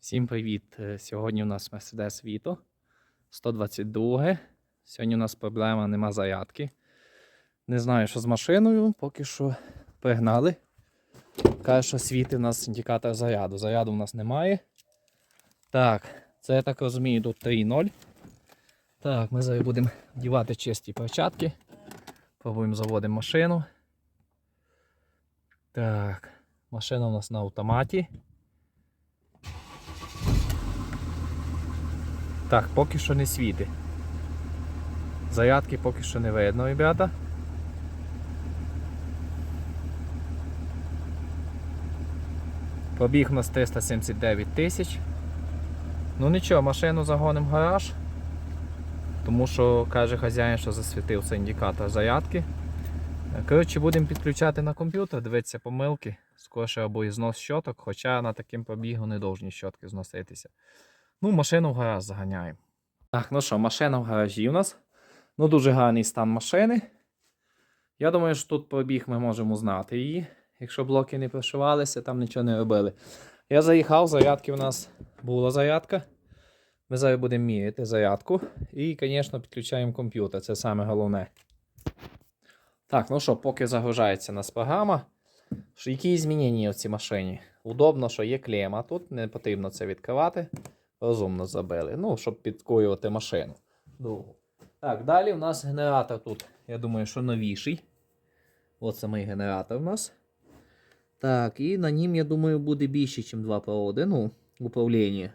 Всім привіт! Е, Сьогодні у нас Mercedes Vito 122. Сьогодні у нас проблема нема зарядки. Не знаю, що з машиною, поки що пригнали. Каже, що світить у нас індикатор заряду. Заряду у нас немає. Так, це я так розумію, тут 3.0. Так, ми зараз будемо вдівати чисті перчатки. Пробуємо заводимо машину. Так, машина у нас на автоматі. Так, поки що не світить. Зарядки поки що не видно, ребята. Пробіг у нас 379 тисяч. Ну нічого, машину загонимо в гараж. Тому що каже хазяїн, що засвітив цей індикатор зарядки. Коротше, будемо підключати на комп'ютер, дивитися помилки. Скорше або і знос щоток, хоча на таким пробігу не повинні щотки зноситися. Ну, машину в гараж заганяємо. Так, ну що, машина в гаражі у нас. Ну, дуже гарний стан машини. Я думаю, що тут пробіг ми можемо знати її. Якщо блоки не прошивалися, там нічого не робили. Я заїхав, зарядки у нас була зарядка. Ми зараз будемо міряти зарядку. І, звісно, підключаємо комп'ютер. Це саме головне. Так, ну що, поки загружається нас програма. Що, які змінення в цій машині? Удобно, що є клема тут, не потрібно це відкривати. Розумно забили. Ну, щоб підкурювати машину. Довго. Так, далі у нас генератор тут. Я думаю, що новіший. От самий генератор у нас. Так, і на нім, я думаю, буде більше, ніж два проводи. Ну, управління.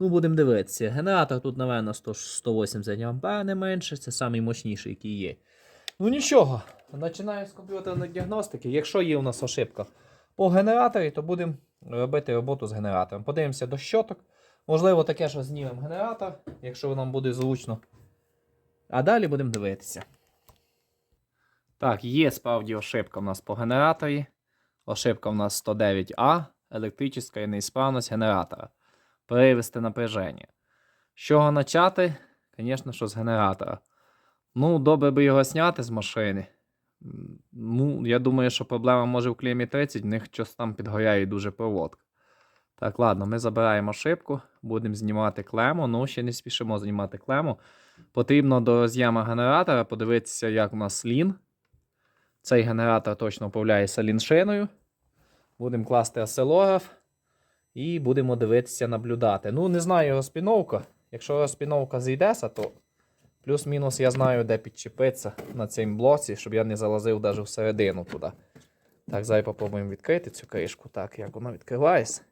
Ну, будемо дивитися. Генератор тут, напевно, 180 А не менше. Це наймощніший, який є. Ну нічого. Починаю з комп'ютерної діагностики. Якщо є у нас ошибка по генераторі, то будемо робити роботу з генератором. Подивимося до щоток. Можливо, таке, що знімемо генератор, якщо нам буде зручно. А далі будемо дивитися. Так, є справді ошибка в нас по генераторі. Ошибка в нас 109А, електрична неісправність генератора. Перевести напряження. З чого почати? Звісно, що з генератора. Ну, добре би його зняти з машини. Ну, я думаю, що проблема може в клемі 30, в них щось там підгоряє дуже проводка. Так, ладно, ми забираємо ошибку, будемо знімати клему. Ну, ще не спішимо знімати клему. Потрібно до роз'єма генератора подивитися, як у нас лін. Цей генератор точно управляється ліншиною. Будемо класти осцилограф і будемо дивитися, наблюдати. Ну, не знаю розпіновка. Якщо розпіновка зійдеться, то плюс-мінус я знаю, де підчепитися на цьому блоці, щоб я не залазив навіть всередину туди. Так, зараз попробуємо відкрити цю кришку. Так, як вона відкривається.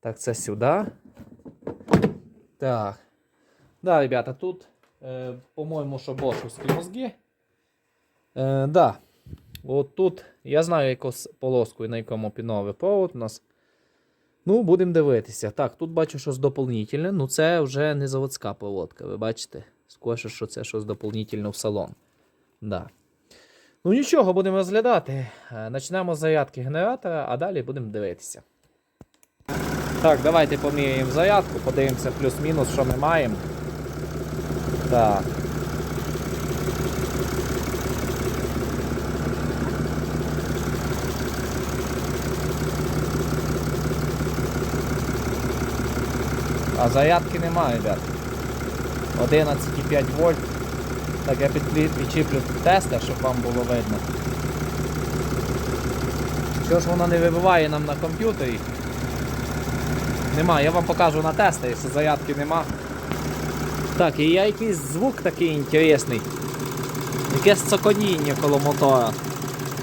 Так, це сюди. Так. Да, ребята, тут, е, по-моєму, що бошовські мозги. Е, да. От тут я знаю яку с- полоску і на якому піновий провод у нас. Ну, будемо дивитися. Так, тут бачу щось доповнительне. Ну, це вже не заводська проводка, ви бачите? Скоріше, що це щось доповнительне в салон. Да. Ну нічого, будемо розглядати. Е, Почнемо з зарядки генератора, а далі будемо дивитися. Так, давайте поміряємо зарядку, подивимося плюс-мінус, що ми маємо. Так. А зарядки немає, ребят. 11,5 вольт. Так, я підчіплю тестер, щоб вам було видно. Що ж воно не вибиває нам на комп'ютері? Нема, я вам покажу на тестері, що зарядки нема. Так, і є якийсь звук такий інтересний. Якесь цоконіння коло мотора.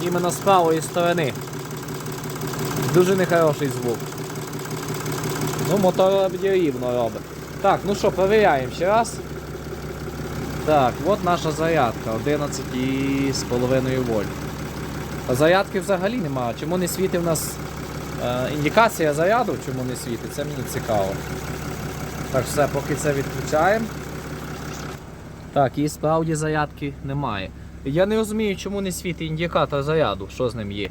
Іменно з правої сторони. Дуже нехороший звук. Ну, мотор рівно робить. Так, ну що, перевіряємо ще раз. Так, от наша зарядка 11,5 вольт. А зарядки взагалі немає. Чому не світить у нас індикація заряду, чому не світить, це мені цікаво. Так, все, поки це відключаємо. Так, і справді зарядки немає. Я не розумію, чому не світить індикатор заряду, що з ним є.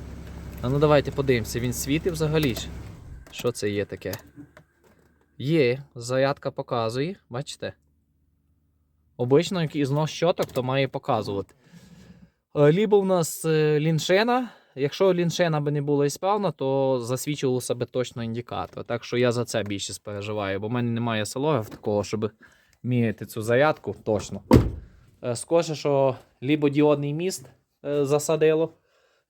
А ну давайте подивимося, він світить взагалі ж. Що це є таке? Є, зарядка показує, бачите? Обично, як ізнос щоток, то має показувати. Е, Лібо в нас е, ліншина, якщо ліншина би не була ісправна, то засвічував себе точно індикатор. Так що я за це більше переживаю, бо в мене немає силограф такого, щоб міряти цю зарядку точно. Е, Скоріше, що либо діодний міст е, засадило,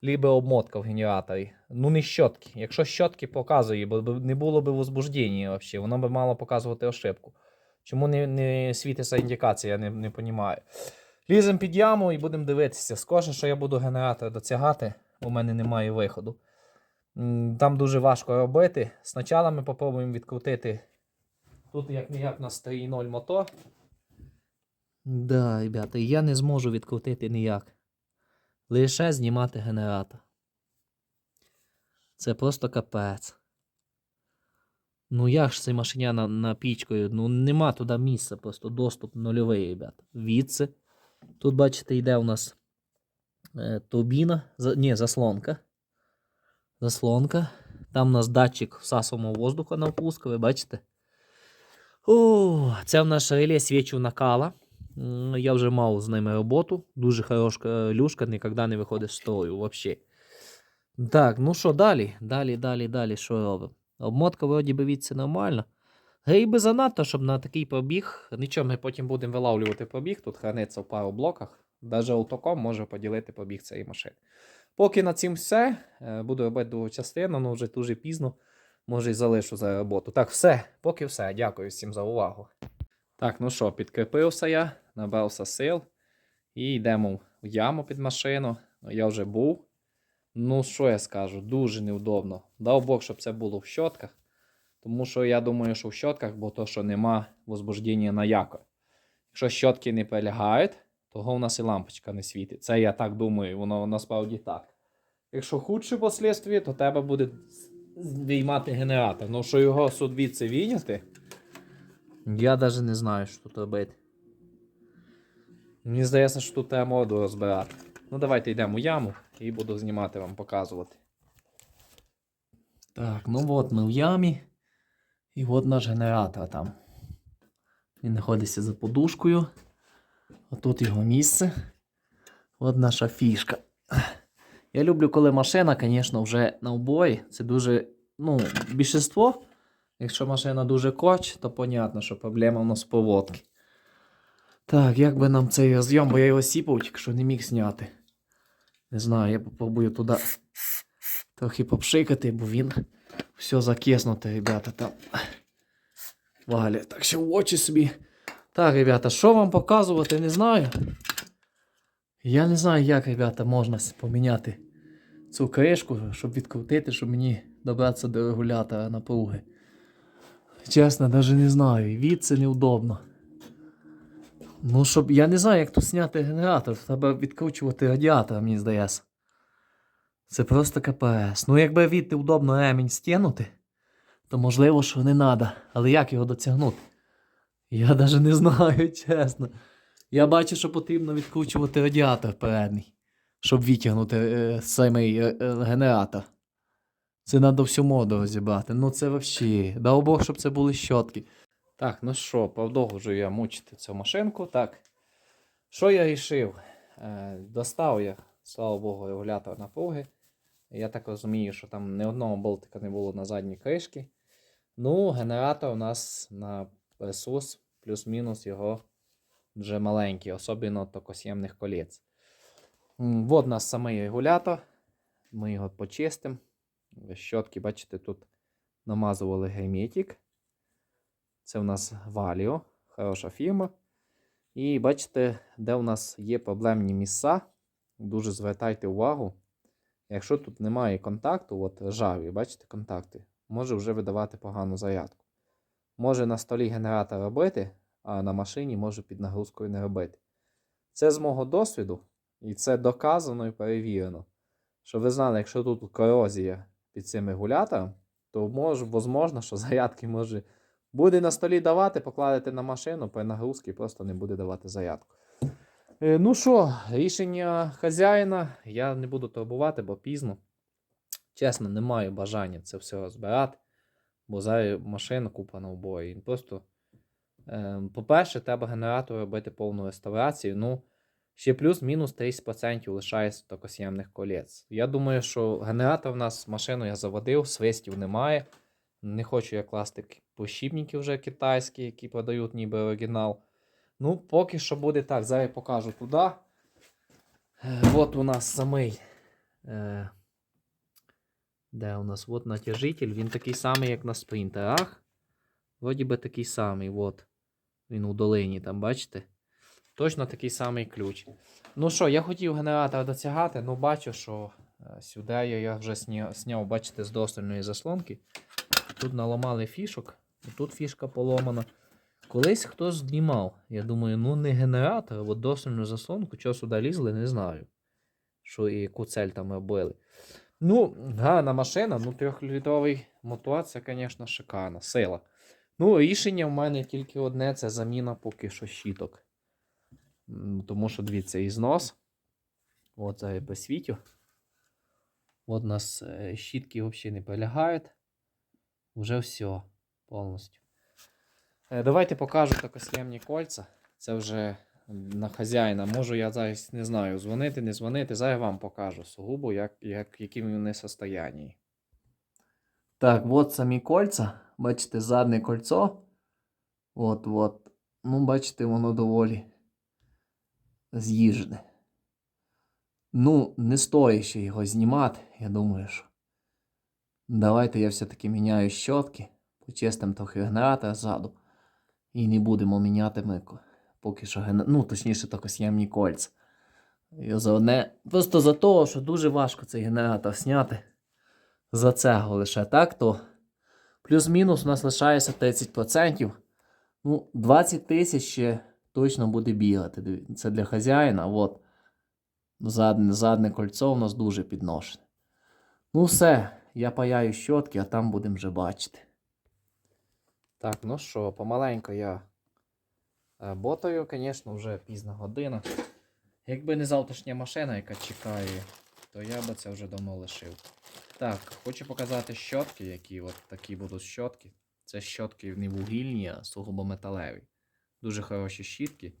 либо обмотка в генераторі. Ну, не щотки. Якщо щотки показує, бо не було б возбуждення взагалі, воно б мало показувати ошибку. Чому не, не світиться індикація, я не, не розумію. Ліземо під яму і будемо дивитися. Скоріше, що я буду генератор дотягати, у мене немає виходу. Там дуже важко робити. Спочатку ми спробуємо відкрутити. Тут як ніяк на 3.0 мотор. Да, ребята, я не зможу відкрутити ніяк. Лише знімати генератор. Це просто капець. Ну як ж цей машиня на, на пічкою? Ну нема туди місця, просто доступ нульовий, ребята. Відси. Тут, бачите, йде у нас турбіна, ні, заслонка. Заслонка. Там у нас датчик всасування воздуха на впуск, ви бачите? О, це в нас реле свічу накала. Я вже мав з ними роботу. Дуже хороша люшка, ніколи не виходить з строю взагалі. Так, ну що далі? Далі, далі, далі, що робимо? Обмотка вроді би відси нормально. Гейби занадто, щоб на такий пробіг. Нічого, ми потім будемо вилавлювати пробіг. Тут храниться в пару блоках. Даже автоком може поділити пробіг цієї машини. Поки на цим все. Е, Буду робити другу частину, але вже дуже пізно. Може і залишу за роботу. Так, все, поки все. Дякую всім за увагу. Так, ну що, підкріпився я, набрався сил. І йдемо в яму під машину. Ну, Я вже був. Ну, що я скажу, дуже неудобно. Дав Бог, щоб це було в щотках. Тому що я думаю, що в щотках, бо то, що нема возбуждення на якор. Якщо щотки не прилягають, того в нас і лампочка не світить. Це я так думаю, воно насправді так. Якщо худше послідстві, то треба буде виймати генератор. Ну, що його судвіться війняти, я навіть не знаю, що тут робити. Мені здається, що тут треба моду розбирати. Ну, давайте йдемо у яму і буду знімати вам, показувати. Так, ну от ми в ямі. І от наш генератор там. Він знаходиться за подушкою. Отут його місце. От наша фішка. Я люблю, коли машина, звісно, вже на обої. Це дуже, ну, більшинство. Якщо машина дуже коч, то понятно, що проблема в нас поводки. Так, як би нам цей розйом, бо я його сіпав, тільки що не міг зняти. Не знаю, я попробую туди трохи попшикати, бо він все закиснуте, ребята, там. Валя, так що в очі собі. Так, ребята, що вам показувати, не знаю. Я не знаю, як, ребята, можна поміняти цю кришку, щоб відкрутити, щоб мені добратися до регулятора напруги. Чесно, навіть не знаю. Від це неудобно. Ну, щоб. Я не знаю, як тут зняти генератор. Треба відкручувати радіатор, мені здається. Це просто капець. Ну, якби від удобно ремінь стягнути, то можливо, що не треба. Але як його дотягнути? Я навіть не знаю, чесно. Я бачу, що потрібно відкручувати радіатор передній, щоб витягнути е, самий е, е, генератор. Це треба всю моду розібрати. Ну це взагалі. Дай Бог, щоб це були щотки. Так, ну що, продовжую я мучити цю машинку. Так. Що я рішив? Е, достав я, слава Богу, регулятор напруги. Я так розумію, що там ні одного болтика не було на задній кришці. Ну, генератор у нас на ресурс плюс-мінус його вже маленький, особливо токос'ємних колець. Вот у нас самий регулятор. Ми його почистимо. Щотки, бачите, тут намазували герметик. Це у нас Valio, хороша фірма. І бачите, де у нас є проблемні місця. Дуже звертайте увагу. Якщо тут немає контакту, от ржаві, бачите, контакти, може вже видавати погану зарядку. Може на столі генератор робити, а на машині може під нагрузкою не робити. Це з мого досвіду, і це доказано і перевірено. Що ви знали, якщо тут корозія під цим регулятором, то може, возможно, що зарядки може буде на столі давати, покладете на машину, при нагрузці просто не буде давати зарядку. Е, Ну що, рішення хазяїна я не буду турбувати, бо пізно. Чесно, не маю бажання це все розбирати, бо зараз машина куплена в бої. Просто, е, по-перше, треба генератору робити повну реставрацію. Ну, Ще плюс-мінус 30% лишається токос'ємних колець. Я думаю, що генератор в нас машину я заводив, свистів немає. Не хочу я класти пощіпники вже китайські, які подають ніби оригінал. Ну, поки що буде так. Зараз я покажу туди. Е, От у нас самий. Де у нас? От натяжитель. Він такий самий, як на спринтерах. Вроді би такий самий. От. Він у долині, там, бачите? Точно такий самий ключ. Ну що, я хотів генератор дотягати, ну бачу, що е, сюди я, вже зняв, бачите, з достальної заслонки. Тут наламали фішок, тут фішка поломана. Колись хтось знімав. Я думаю, ну не генератор, а достальну заслонку, що сюди лізли, не знаю. Що і яку цель там робили. Ну, гарна машина, ну трьохлітровий мотор, це, звісно, шикарна сила. Ну, рішення в мене тільки одне це заміна поки що щіток. Тому що, дивіться, і знос. От зараз я посвітю. От у нас е, щітки взагалі не полягають. Уже все повністю. Е, Давайте покажу такос'ємні кольця. Це вже на хазяїна. Можу я зараз не знаю, дзвонити, не дзвонити. Зараз вам покажу сугубо, як, як, яким вони состоянні. Так, от самі кольця. Бачите, заднє кольцо. От, от. Ну, бачите, воно доволі з'їжджене. Ну, не стоїть ще його знімати, я думаю, що. Давайте я все-таки міняю щотки, почистимо трохи генератор ззаду. І не будемо міняти ми ко- поки що ген... ну, точніше, токос'ємні кольця. І за одне. Просто за того, що дуже важко цей генератор зняти. За цього лише так, то плюс-мінус у нас лишається 30%. Ну, 20 тисяч ще точно буде бігати. Це для хазяїна. От. Задне, задне кольцо у нас дуже підношене. Ну, все, я паяю щотки, а там будемо вже бачити. Так, ну що, помаленько я ботаю, звісно, вже пізна година. Якби не завтрашня машина, яка чекає, то я би це вже давно лишив. Так, хочу показати щотки, які от такі будуть щотки. Це щотки не вугільні, а сугубо металеві. Дуже хороші щітки.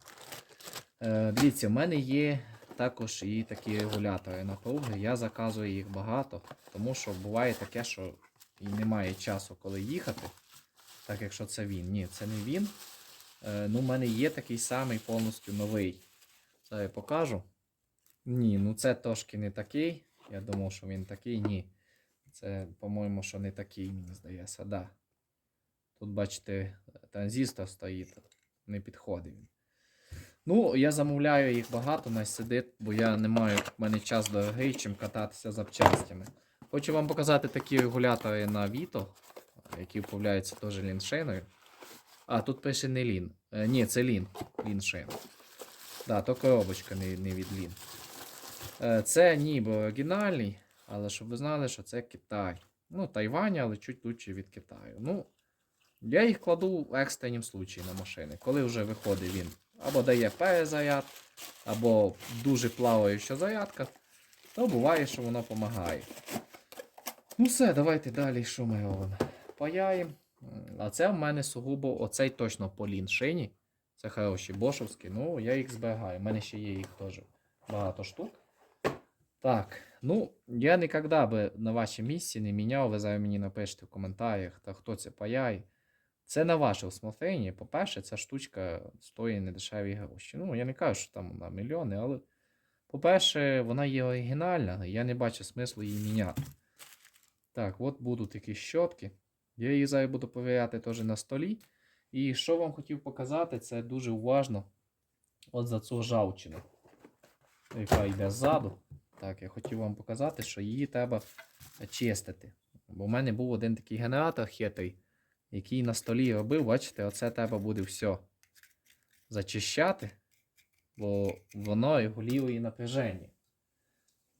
Е, дивіться, в мене є також і такі регулятори напруги. Я заказую їх багато, тому що буває таке, що і немає часу, коли їхати. Так, якщо це він. Ні, це не він. Е, ну, в мене є такий самий повністю новий. Це я покажу. Ні, ну це трошки не такий. Я думав, що він такий. Ні. Це, по-моєму, що не такий, мені здається, да. Тут, бачите, транзистор стоїть, не підходить він. Ну, я замовляю їх багато, нас сидить, бо я не маю, в мене час дорогий, чим кататися запчастями. Хочу вам показати такі регулятори на Vito, які вправляються теж ліншиною. А, тут пише не лін. Е, ні, це лін. Ліншин. Да, то коробочка не, не від лін. Е, це ніби оригінальний, але щоб ви знали, що це Китай. Ну, Тайвань, але чуть лучше від Китаю. Ну, я їх кладу в екстренім случаї на машини. Коли вже виходить він або дає перезаряд, або дуже плаваюча зарядка, то буває, що воно допомагає. Ну все, давайте далі, що ми робимо? Паяємо. А це в мене сугубо оцей точно по ліншині. Це хороші бошовські, ну я їх зберігаю. У мене ще є їх теж багато штук. Так, ну, я ніколи би на вашому місці не міняв, ви зараз мені напишете в коментарях, та хто це паяє. Це на ваше усмотрення. По-перше, ця штучка стоїть недешеві гроші. Ну, я не кажу, що там на мільйони, але, по-перше, вона є оригінальна, я не бачу смислу її міняти. Так, от будуть такі щотки. Я її зараз буду перевіряти теж на столі. І що вам хотів показати, це дуже уважно от за цю жавчину, яка йде ззаду. Так, я хотів вам показати, що її треба чистити. Бо в мене був один такий генератор хитрий, який на столі робив, бачите, оце треба буде все зачищати, бо воно регулює напряження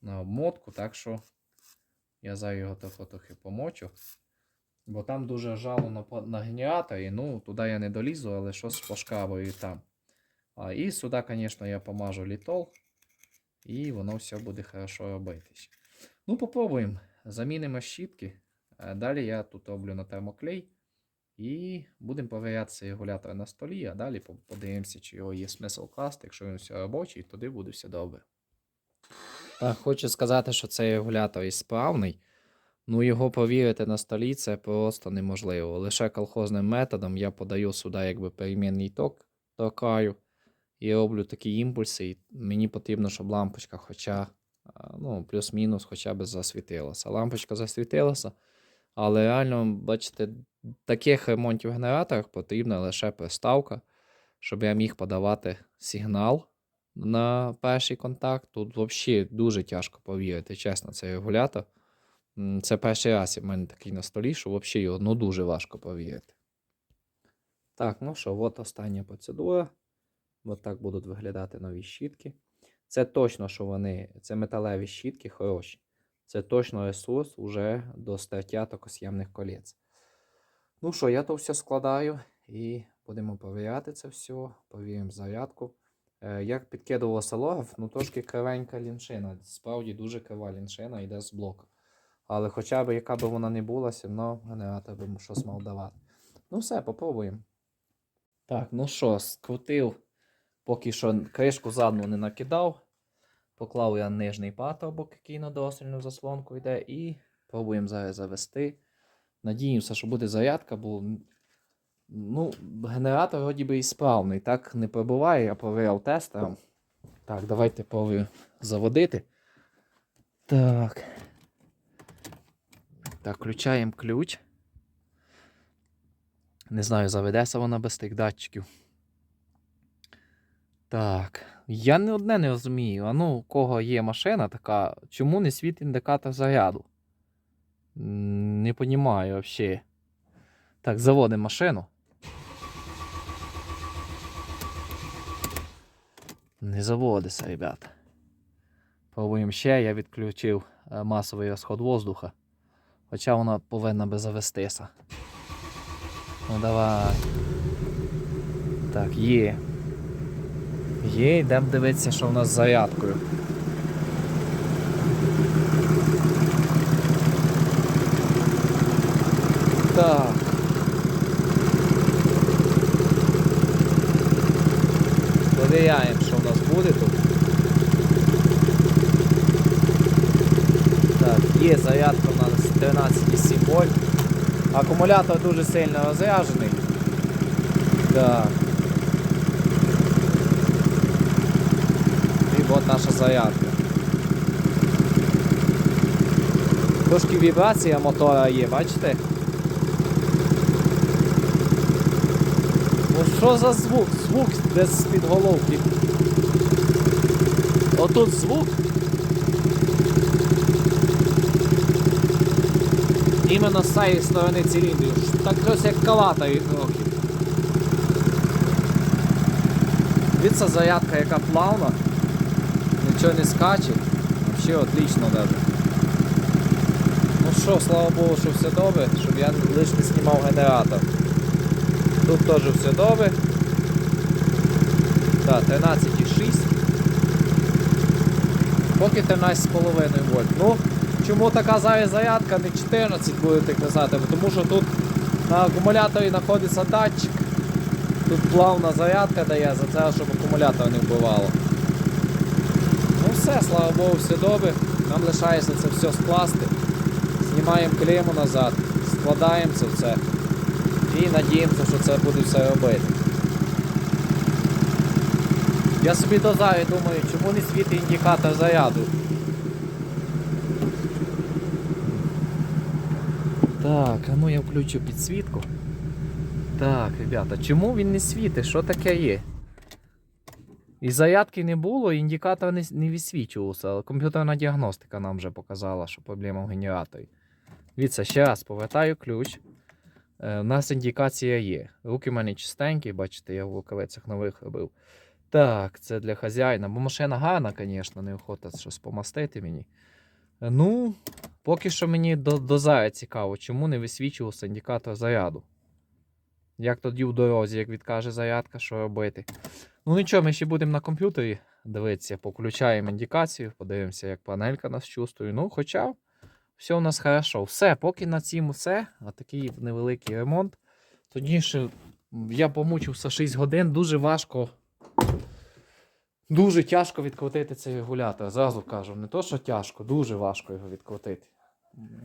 на обмотку, так що я зараз його трохи помочу. Бо там дуже жало на, на генераторі, ну туди я не долізу, але щось пошкабаю там. А, і сюди, звісно, я помажу літол, і воно все буде хорошо робитись. Ну, попробуємо. Замінимо щітки. Е, Далі я тут роблю на термоклей. І будемо перевіряти цей регулятор на столі, а далі подивимося, чи його є смисл класти. Якщо він все робочий, тоді буде все добре. Хочу сказати, що цей регулятор і справний. Ну, його повірити на столі це просто неможливо. Лише колхозним методом я подаю сюди якби перемінний ток торкаю і роблю такі імпульси. І мені потрібно, щоб лампочка хоча, ну, плюс-мінус хоча б засвітилася. Лампочка засвітилася, але реально, бачите, таких ремонтів в генераторах потрібна лише приставка, щоб я міг подавати сигнал на перший контакт. Тут взагалі дуже тяжко повірити, чесно, цей регулятор. Це перший раз в мене такий на столі, що взагалі його ну, дуже важко повірити. Так, ну що, от остання процедура. От так будуть виглядати нові щітки. Це точно, що вони, це металеві щітки хороші. Це точно ресурс уже до стаття токос'ємних колець. Ну що, я то все складаю і будемо перевіряти це все. Повіримо зарядку. Е, Як підкидував осцилограф, ну трошки кривенька ліншина. Справді дуже крива ліншина йде з блоку. Але хоча б яка б вона не була, все одно генератор би щось мав давати. Ну все, попробуємо. Так, ну що, скрутив, поки що кришку задну не накидав. Поклав я нижній патрубок, який на досильну заслонку йде, і пробуємо зараз завести. Надіємося, що буде зарядка, бо ну, генератор вроді би і справний. Так не пробуває, я провіряв тестером. Так, давайте пробуємо заводити. Так. Так, включаємо ключ. Не знаю, заведеться вона без тих датчиків. Так. Я не одне не розумію. А ну, у кого є машина така, чому не світ індикатор заряду? Не понімаю взагалі. Так, заводимо машину. Не заводиться, ребята. Пробуємо ще, я відключив е, масовий розход воздуха. Хоча вона повинна би завестися. Ну давай. Так, є. Є, йдемо дивитися, що в нас з зарядкою. Так. Провіряємо, що в нас буде тут. Так, є зарядка у нас 13,7 вольт. Акумулятор дуже сильно розряджений. Так. І от наша зарядка. Трошки вібрація мотора є, бачите? Ну що за звук? Звук десь з-під головки. Отут звук. Іменно з цієї сторони циліндрів. Так щось як калатають трохи. Дивіться зарядка яка плавна. Нічого не скаче. Взагалі отлично даже. Ну що, слава Богу, що все добре, щоб я лише не знімав генератор. Тут теж все добре. Так, 13,6. Поки 13,5 вольт. Ну, чому така зарядка не 14 будете казати? Тому що тут на акумуляторі знаходиться датчик. Тут плавна зарядка дає за це, щоб акумулятор не вбивало. Ну все, слава Богу, все добре. Нам лишається це все скласти. Знімаємо клейму назад, складаємо це все. І надіємося, що це буде все робити. Я собі до зараз думаю, чому не світить індикатор заряду. Так, а ну я включу підсвітку. Так, ребята, чому він не світить? Що таке є? І зарядки не було, і індикатор не, не відсвічувався, але комп'ютерна діагностика нам вже показала, що проблема в генераторі. Дивіться, ще раз повертаю ключ. Е, у нас індикація є. Руки в мене чистенькі, бачите, я в рукавицях нових робив. Так, це для хазяїна. Бо машина гарна, звісно, неохота щось помастити мені. Е, Ну, поки що мені до, до зараз цікаво, чому не висвічувався індикатор заряду. Як тоді в дорозі, як відкаже зарядка, що робити. Ну нічого, ми ще будемо на комп'ютері дивитися, включаємо індикацію, подивимося, як панелька нас чувствує. Ну, хоча все у нас хорошо. Все, поки на цьому все. А такий невеликий ремонт. Тоді ще я помучився 6 годин, дуже важко. Дуже тяжко відкрутити цей регулятор. Зразу кажу, не то, що тяжко, дуже важко його відкрутити.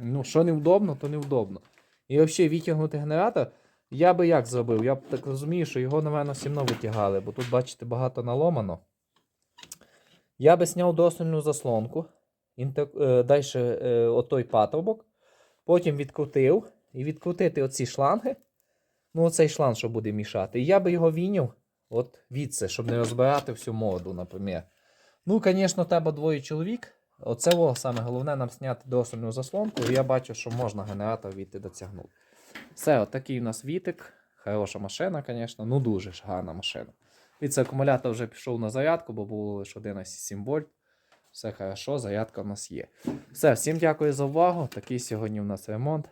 Ну, що невдобно, то невдобно. І взагалі витягнути генератор, я би як зробив? Я б так розумію, що його, напевно, сімно витягали, бо тут, бачите, багато наломано. Я би зняв досильну заслонку, інтер... е, далі е, отой патрубок, потім відкрутив і відкрутити оці шланги. Ну, оцей шланг, що буде мішати. І я би його віняв от відси, щоб не розбирати всю морду, наприклад. Ну, звісно, треба двоє чоловік. Оце во, саме головне нам зняти досильну заслонку, і я бачу, що можна генератор віти дотягнути. Все, от такий у нас вітик. Хороша машина, звісно, ну дуже ж гарна машина. Від акумулятор вже пішов на зарядку, бо було лише 11,7 вольт. Все хорошо, зарядка у нас є. Все, всім дякую за увагу. Такий сьогодні у нас ремонт.